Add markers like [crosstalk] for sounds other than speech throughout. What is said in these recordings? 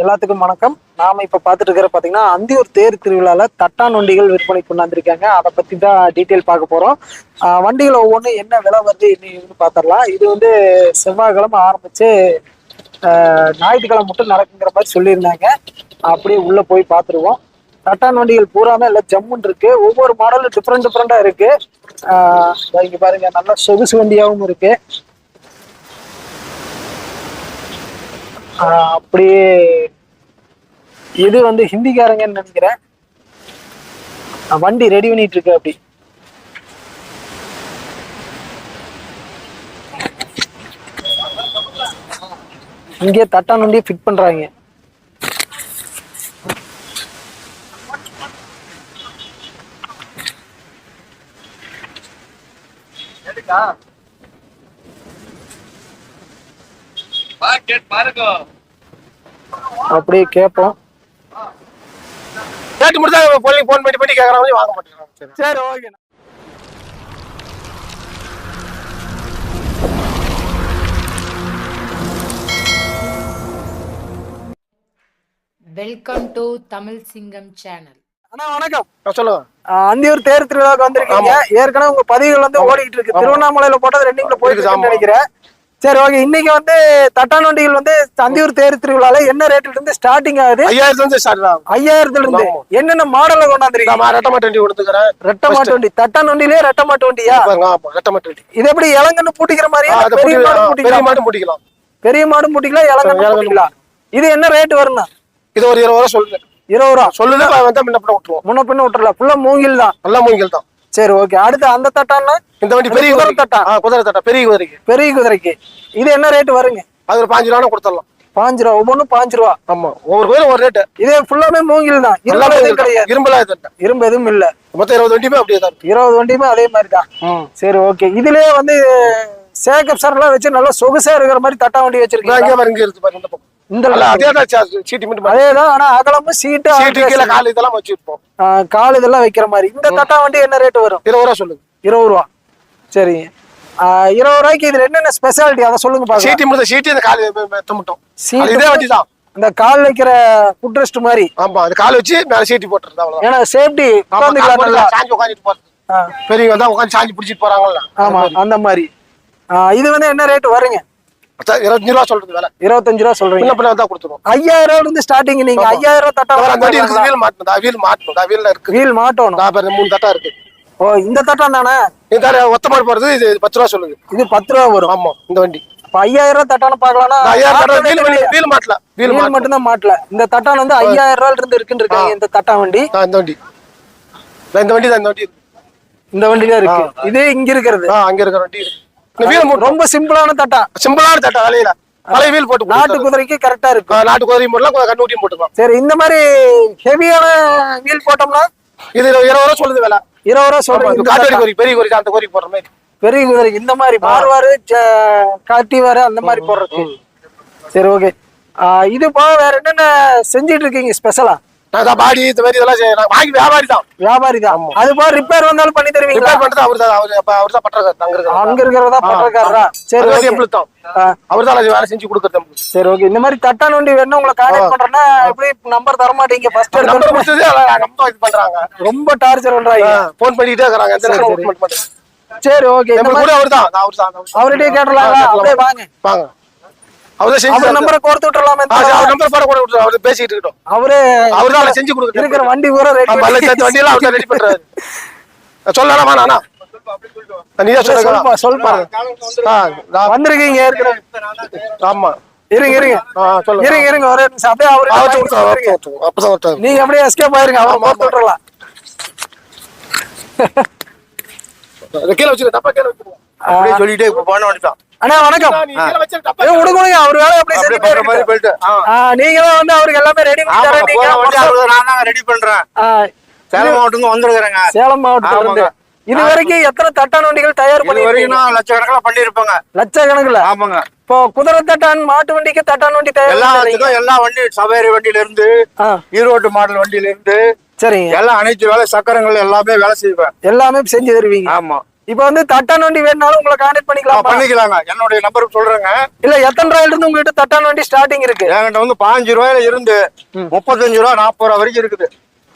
எல்லாத்துக்கும் வணக்கம். நாம இப்ப பார்த்துட்டு இருக்கிற பாத்தீங்கன்னா அந்தியூர் தேர் திருவிழால தட்டான் வண்டிகள் விற்பனை கொண்டாந்துருக்காங்க. அதை பத்தி தான் டீட்டெயில் பார்க்க போறோம். வண்டிகள் ஒவ்வொன்றும் என்ன விலை வருது என்னன்னு பார்த்துடலாம். இது வந்து செவ்வாய்க்கிழமை ஆரம்பிச்சு ஞாயிற்றுக்கிழமை மட்டும் நடக்குங்கிற மாதிரி சொல்லியிருந்தாங்க. அப்படியே உள்ள போய் பார்த்துருவோம். தட்டான் வண்டிகள் பூராமே எல்லாம் ஜம்முன் இருக்கு. ஒவ்வொரு மாடலும் டிஃப்ரெண்ட் டிஃப்ரெண்டா இருக்கு. இங்க பாருங்க நல்லா சொகுசு வண்டியாகவும் இருக்கு. அப்படியே இது வந்து ஹிந்திக்காரங்கன்னு நினைக்கிறேன். வண்டி ரெடி பண்ணிட்டு இருக்கு அப்படி. இங்கே தட்டான் வண்டியை ஃபிட் பண்றாங்க. அப்படியே கேட்போம். கேட்டு முடிச்சா பொருள் ஃபோன் பண்ணி பண்ணி கேட்கறாங்க வாங்க மாட்டேங்கிறாங்க சரி. ஓகே வெல்கம் டு தமிழ் சிங்கம் சேனல் அண்ணா வணக்கம். சொல்லுங்க. அந்தியூர் தேர் திருவிழாவுக்கு வந்திருக்கீங்க. ஏற்கனவே உங்க பதிவுகள் வந்து ஓடிட்டு இருக்கு. திருவண்ணாமலையில போட்டது ரெண்டிங்ல ஆமா. நினைக்கிறேன். சரி ஓகே இன்னைக்கு வந்து தட்டான் வண்டிகள் வந்து அந்தியூர் தேர் திருவிழால என்ன ரேட்ல இருந்து ஸ்டார்டிங் ஆகுது? ஐயாயிரத்துல இருந்து ஸ்டார்ட் ஆகும். ஐயாயிரத்துல இருந்து. என்னென்ன மாடல்ல கொண்டாந்துருக்கீங்க? நான் ரெட்டமா டுவெண்ட்டி கொடுத்துக்கிறேன் ரெட்ட மாட்டு வண்டி. தட்டான் வண்டியிலே ரெட்ட மாட்டு வண்டியா? பாருங்க ஆமா. ரெட்டமா டுவெண்ட்டி இது எப்படி இளங்கன்னு பூட்டிக்கிற மாதிரியா? அதை பெரிய மாடு பூட்டிக்கலாம்? பெரிய மாடு பூட்டிக்கலாம். இளங்கன்னு பூட்டிக்கலாம். இது என்ன ரேட் வரும்னா? இது ஒரு இருபது ரூபா சொல்லுங்க. இருபது ரூபா. வந்தா முன்ன பின்ன விட்டுருவோம் முன்ன பின்ன விட்டுறலாம் ஃபுல்லா மூங்கில் தான் நல்லா மூங்கில் தான் சரி ஓகே அடுத்து அந்த தட்டான்னா? இந்த வண்டி பெரிய குதிரை தட்டா? ஆ குதிரை தட்டா பெரிய குதிரைக்கு. பெரிய குதிரைக்கு. இது என்ன ரேட் வருங்க? அது ஒரு பாஞ்சு ரூபா கொடுத்துடலாம். பாஞ்சு ரூபா. ஒவ்வொன்றும் பாஞ்சு ரூபா. ஆமா. ஒவ்வொரு குதிரை ஒரு ரேட்டு இதே ஃபுல்லாமே மூங்கில் தான். இரும்பு எதுவும் கிடையாது. இரும்பலா. இரும்பு எதுவும் இல்ல. மொத்தம் இருபது வண்டியுமே அப்படியே தான் இருபது வண்டியுமே அதே மாதிரி தான். சரி ஓகே இதுலயே வந்து சேக்கப் எல்லாம் வச்சு நல்லா சொகுசா இருக்கிற மாதிரி தட்டா வண்டி வச்சிருக்கீங்க இருக்கு பாருங்க இந்த அதே தான் மட்டும் ஆனா அகலமும் சீட்டு சீட்டு கீழே கால் இதெல்லாம் வச்சிருப்போம். கால் இதெல்லாம் வைக்கிற மாதிரி. இந்த தட்டா வண்டி என்ன ரேட் வரும்? இருபது ரூபா சொல்லுங்க. இருபது ரூபா. சரிங்க இருபது ரூபாய்க்கு இதுல என்னென்ன ஸ்பெஷாலிட்டி அதை சொல்லுங்க சீட்டு முடிஞ்ச சீட்டு இந்த கால் மட்டும். சீட்டு இதே வண்டி தான் இந்த கால் வைக்கிற ஃபுட் ரெஸ்ட் மாதிரி. ஆமா அது கால் வச்சு மேல சீட்டு அவ்வளவுதான். ஏன்னா சேஃப்டி உட்காந்துக்கலாம் சாஞ்சு உட்காந்துட்டு போறது. பெரியவங்க தான் உட்காந்து சாஞ்சு பிடிச்சிட்டு போறாங்கல்ல. ஆமா அந்த மாதிரி. இது வந்து என்ன ரேட் வருங்க? இருபத்தஞ்சு ரூபா சொல்றது வேலை. இருபத்தஞ்சு ரூபா சொல்றீங்க. தான் கொடுத்துருவோம். ஐயாயிரம் ரூபாயில இருந்து ஸ்டார்டிங் நீங்க. ஐயாயிரம் ரூபாய் தட்டா இருக்குது வீல் மாட்டணும். வீல் மாட்டணும். வீல்ல இருக்கு. வீல் மாட்டணும். நான் மூணு தட்டா இருக்கு. ஓ இந்த தட்டம் தானே? இந்த ஒத்த மாடு போறது இது பத்து ரூபா சொல்லுது. இது பத்து ரூபா வரும். ஆமா இந்த வண்டி. ஐயாயிரம் ரூபாய் தட்டான பாக்கலாம்னா வீல் வீல் மாட்டல. வீல் வீல் மட்டும் தான் மாட்டல. இந்த தட்டான் வந்து ஐயாயிரம் ரூபாயில இருந்து இருக்குன்னு இருக்காங்க இந்த தட்டா வண்டி. இந்த வண்டி. இந்த வண்டி தான் இந்த வண்டி இருக்கு. இந்த வண்டில இருக்கு. இது இங்க இருக்கிறது. அங்க இருக்கிற வண்டி இருக்கு. வீல் ரொம்ப சிம்பிளான தட்டா. சிம்பிளான தட்டா வேலையில பழைய வீல் போட்டு நாட்டு. குதிரைக்கு கரெக்டா இருக்கும். நாட்டு கோதையும் போடலாம் கண்ணூட்டியும் போட்டுக்கலாம். சரி இந்த மாதிரி ஹெவியான வீல் போட்டோம்னா? இது இருபது ரூபா சொல்லுது வேலை. இருபது ரூபா இந்த காட்டு. கோரி பெரிய கோரி அந்த கோரி போடுற மாதிரி. பெரிய குதிரைக்கு இந்த மாதிரி மாறுவாரு காட்டிவாரு அந்த மாதிரி போடுறது சரி ஓகே. இது போக வேற என்னென்ன செஞ்சிட்டு இருக்கீங்க ஸ்பெஷலா நான் பாடி இந்த மாதிரி இதெல்லாம் வாங்கி வியாபாரி தான் வியாபாரி தான் அது போக ரிப்பேர் வந்தாலும் பண்ணி தருவீங்களா? ரிப்பேர் பண்றது அவர் தான் அவர் தான் பண்றாரு அங்க இருக்கிற அங்க இருக்கிறதா பண்றக்காரரா சரி தான் அவர் தான் அது வேலை செஞ்சு கொடுக்கறது சரி ஓகே இந்த மாதிரி தட்டான் வண்டி வேணும் உங்களை கான்டாக்ட் பண்றேன்னா எப்படி நம்பர் தர மாட்டீங்க? ஃபர்ஸ்ட் நம்பர் கொடுத்தது இது பண்றாங்க. ரொம்ப டார்ச்சர் பண்றாங்க. போன் பண்ணிட்டே இருக்காங்க எந்த நேரம் சரி. ஓகே நம்ம கூட அவர் தான் அவர் தான் அவர்கிட்டயே கேட்டலாங்களா? அப்படியே வாங்க. வாங்க. அவர் செஞ்சு நம்பரை கோர்த்து விட்டுறலாமே அவர் நம்பர் போட கூட விட்டுரு அவர் பேசிட்டு இருக்கட்டும். அவரு அவர் தான் செஞ்சு இருக்கிற வண்டி பூரா ரெடி ஆமா எல்லாம் சேர்த்து வண்டி எல்லாம் அவர் ரெடி பண்றாரு சொல்லலாம் வேணா அண்ணா. நீ தான் சொல்லுப்பா சொல்லுங்க ஆ, நான்- வந்திருக்கீங்க ஏற்கனவே. ஆமா. இருங்க இருங்க. சொல்லுங்க இருங்க இருங்க ஒரே நிமிஷம். அப்படியே அவரு அப்பதான் நீங்க அப்படியே எஸ்கேப் ஆயிருங்க அவரை விட்டுறலாம். கீழே வச்சிருக்க கீழே அப்படியே சொல்லிட்டே போன வேண்டியதான் அண்ணா வணக்கம். விடுங்க அவர் வேலை அப்படியே பண்ற மாதிரி. போயிட்டு. நீங்க தான் வந்து அவருக்கு எல்லாமே ரெடி பண்ணி ரெடி பண்றேன். சேலம் மாவட்டம் வந்துருக்கிறேங்க. சேலம் ஆமாங்க. இது வரைக்கும் எத்தனை தட்டான் வண்டிகள் தயார் பண்ணி வரைக்கும் லட்சக்கணக்கில் பண்ணிருப்பேங்க லட்சக்கணக்குல? ஆமாங்க. இப்போ குதிரை தட்டான் மாட்டு வண்டிக்கு தட்டான் வண்டி தயார் எல்லா எல்லா வண்டி சவேரி வண்டியில இருந்து ஈரோட்டு மாடல் வண்டியில இருந்து சரிங்க. எல்லாம் அனைத்து வேலை சக்கரங்கள் எல்லாமே வேலை செய்வேன். எல்லாமே செஞ்சு தருவீங்க. ஆமா. இப்போ வந்து தட்டான் வண்டி வேணுனாலும் உங்களை கான்டாக்ட் பண்ணிக்கலாம்? பண்ணிக்கலாங்க. என்னுடைய நம்பருக்கு சொல்றேங்க. இல்ல எத்தனை ரூபாயில இருந்து உங்ககிட்ட தட்டான் வண்டி ஸ்டார்டிங் இருக்கு? என்கிட்ட வந்து பாஞ்சு ரூபாயில இருந்து முப்பத்தஞ்சு ரூபா நாற்பது ரூபா வரைக்கும் இருக்குது.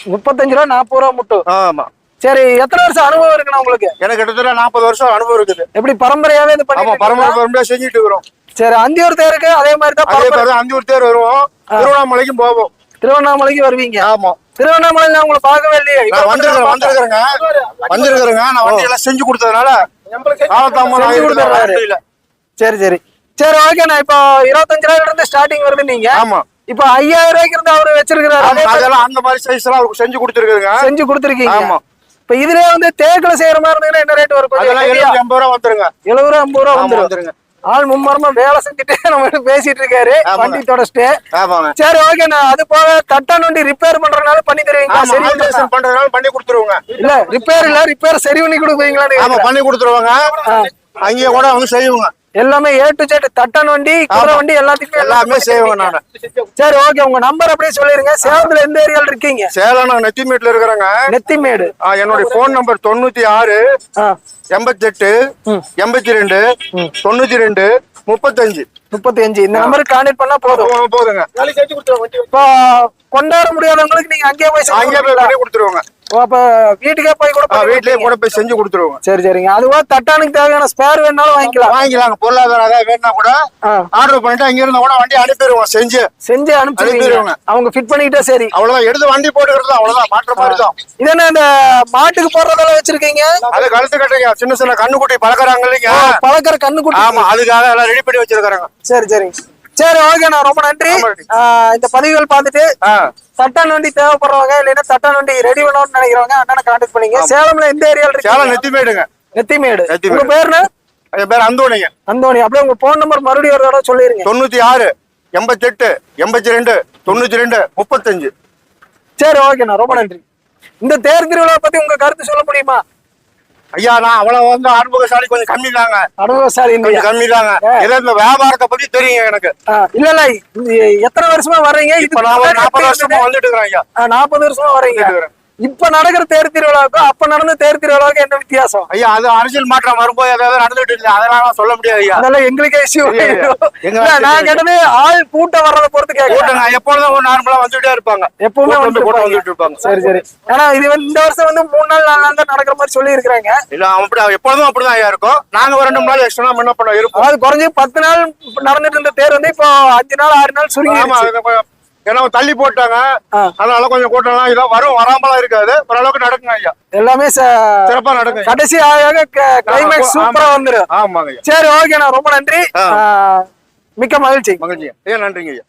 முப்பத்தஞ்சு ரூபா நாற்பது ரூபா மட்டும்? ஆமா. சரி எத்தனை வருஷம் அனுபவம் இருக்குண்ணா உங்களுக்கு? எனக்கு கிட்டத்தட்ட நாற்பது வருஷம் அனுபவம் இருக்குது. எப்படி பரம்பரையாவே இது பண்ணி பரம்பரை பரம்பரையா செஞ்சுட்டு இருக்கிறோம். சரி அந்தியூர் தேருக்கு அதே மாதிரி தான் அதே மாதிரி அஞ்சூர் தேர் வருவோம். திருவண்ணாமலைக்கும் போவோம். திருவண்ணாமலைக்கு வருவீங்க? ஆமா. திருவண்ணாமலை நான் உங்களை பார்க்கவே இல்லையே. வந்திருக்கிறேன் வந்திருக்கிறேங்க. வந்திருக்கிறேங்க. நான் வண்டி எல்லாம் செஞ்சு கொடுத்ததுனால சரி சரி. சரி ஓகே நான் இப்போ இருபத்தஞ்சு ரூபாயில இருந்து ஸ்டார்டிங் வருது நீங்க. ஆமா. இப்போ ஐயாயிரம் ரூபாய்க்கு இருந்து அவரு வச்சிருக்கிறாரு. அதெல்லாம் அந்த மாதிரி சைஸ் எல்லாம் அவருக்கு செஞ்சு கொடுத்துருக்குதுங்க. செஞ்சு கொடுத்துருக்கீங்க. ஆமா. இப்போ இதுலயே வந்து தேக்குல செய்யற மாதிரி இருந்ததுன்னா என்ன ரேட் வரும்? எழுபத்தி ஐம்பது ரூபா வந்துருங்க. எழுபது ரூபா ஐம்பது ரூபா வந்துருங்க. ஆள் மும்மரமா வேலை செஞ்சுட்டு [laughs] நம்ம பேசிட்டு இருக்காரு. வண்டி தொடச்சிட்டு சரி ஓகே நான் அது போக தட்டான் வண்டி ரிப்பேர் பண்றதுனால பண்ணி தருவீங்களா? சரி பண்றதுனால பண்ணி கொடுத்துருவோங்க. இல்ல ரிப்பேர் இல்ல ரிப்பேர் சரி பண்ணி கேக்குறேன். பண்ணி கொடுத்துருவாங்க. அங்கேயே கூட வந்து செய்வோங்க. எல்லாமே ஏ டு ஜெட் தட்டான் வண்டி குதிரை வண்டி எல்லாத்துக்குமே எல்லாமே செய்வோங்க நானு. சரி ஓகே உங்க நம்பர் அப்படியே சொல்லிருங்க. சேலத்துல எந்த ஏரியால இருக்கீங்க? சேலம் நான் நெத்திமேட்ல இருக்கிறேங்க. நெத்திமேடு. ஆ, என்னுடைய போன் நம்பர் தொண்ணூத்தி ஆறு ஆ. எண்பத்தெட்டு எண்பத்தி ரெண்டு தொண்ணூத்தி ரெண்டு முப்பத்தஞ்சு. முப்பத்தி அஞ்சு இந்த நம்பருக்கு கான்டாக்ட் பண்ணா போதும். போதுங்க இப்போ கொண்டாட முடியாதவங்களுக்கு நீங்க அங்கேயே போய் அங்கேயே போய் கொடுத்துருவோங்க. அப்ப வீட்டுக்கே போய் கூட வீட்லயே. கூட போய் செஞ்சு கொடுத்துருவோங்க சரி சரிங்க. அதுவா தட்டானுக்கு தேவையான ஸ்பேர் வேணாலும் வாங்கிக்கலாம். வாங்கிக்கலாங்க. பொருளாதாரம் ஏதாவது வேணும்னா கூட. ஆர்டர் பண்ணிட்டு அங்க இருந்தா கூட வண்டி அனுப்பிடுவோம் செஞ்சு. செஞ்சு அனுப்பிடுவாங்க. அவங்க ஃபிட் பண்ணிக்கிட்டா சரி. அவ்வளவுதான். எடுத்து வண்டி போட்டுக்கிறது அவ்வளவுதான். மாற்ற மாதிரி தான். இது என்ன இந்த மாட்டுக்கு போடுறதெல்லாம் வச்சிருக்கீங்க? அது கழுத்து கட்டுங்க சின்ன சின்ன கண்ணுக்குட்டி பழக்கறாங்க இல்லைங்க? பழக்கிற கண்ணுக்குட்டி. ஆமா அதுக்காக எல்லாம் ரெடி பண்ணி வச்சிருக்காங்க சரி சரிங்க சரி ஓகே நான் ரொம்ப நன்றி. இந்த பதிவுகள் பார்த்துட்டு ஆ தட்டான் வண்டி தேவைப்படுறவங்க இல்லைன்னா தட்டான் வண்டி ரெடி பண்ணணும்னு நினைக்கிறவங்க அண்ணனை கான்டாக்ட் பண்ணீங்க. சேலம்ல எந்த ஏரியால சேலம் நெத்திமேடுங்க. நெத்திமேடு. உங்க பேருன்னு என் பேர் அந்தோணிங்க. அந்தோணி. அப்படியே உங்க போன் நம்பர் மறுபடியும் ஒரு தடவை சொல்லிருங்க. தொண்ணூத்தி ஆறு எண்பத்தெட்டு எண்பத்தி ரெண்டு தொண்ணூத்தி ரெண்டு முப்பத்தஞ்சு. சரி ஓகேண்ணா ரொம்ப நன்றி. இந்த தேர் திருவிழா பத்தி உங்க கருத்து சொல்ல முடியுமா? ஐயா நான் அவ்வளவு வந்து அனுபவசாலி கொஞ்சம் கம்மி தாங்க அனுபவசாலி கொஞ்சம் கம்மி தாங்க ஏதோ இந்த வியாபாரத்தை பத்தி தெரியும் எனக்கு. இல்ல இல்ல. எத்தனை வருஷமா வர்றீங்க? இப்ப நான் நாற்பது வருஷமா வந்துட்டு இருக்கிறேன் ஐயா. நாற்பது வருஷமா வர்றீங்க. இப்ப நடக்கிற தேர் திருவிழாவுக்கும் அப்ப நடந்த தேர் திருவிழாவுக்கும் என்ன வித்தியாசம்? ஐயா அது அரசியல் மாற்றம் வரும்போது ஏதாவது நடந்துட்டு இல்லை அதெல்லாம் சொல்ல முடியாது ஐயா. அதனால எங்களுக்கே இஷ்யூ நான் கேட்டது ஆள் கூட்டம் வர்றத பொறுத்து கூட்டங்க எப்பொழுதும் நார்மலா வந்துட்டே இருப்பாங்க. எப்பவுமே வந்து கூட்டம் வந்துட்டு இருப்பாங்க. சரி சரி. ஏன்னா இது வந்து இந்த வருஷம் வந்து மூணு நாள் நாலு நாள் தான் நடக்கிற மாதிரி சொல்லி இருக்கிறாங்க இல்ல அப்படி எப்பொழுதும் அப்படிதான் ஐயா இருக்கும். நாங்க ஒரு ரெண்டு நாள் எக்ஸ்ட்ரா என்ன பண்ண இருப்போம். அதாவது குறைஞ்சு பத்து நாள் நடந்துட்டு இருந்த தேர் வந்து இப்போ அஞ்சு நாள் ஆறு நாள் சுருங்கி அது ஏன்னா தள்ளி போட்டாங்க. அதனால கொஞ்சம் கூட்டம்லாம் இதோ வரும் வராமலாம் இருக்காது. ஓரளவுக்கு நடக்குங்க ஐயா. எல்லாமே சிறப்பா நடக்குங்க ஐயா. கடைசி ஆக கிளைமேக்ஸ். சூப்பரா வந்துரும். ஆமாங்க சரி ஓகே நான் ரொம்ப நன்றி. மிக்க மகிழ்ச்சி. மகிழ்ச்சி ஐயா நன்றிங்க ஐயா.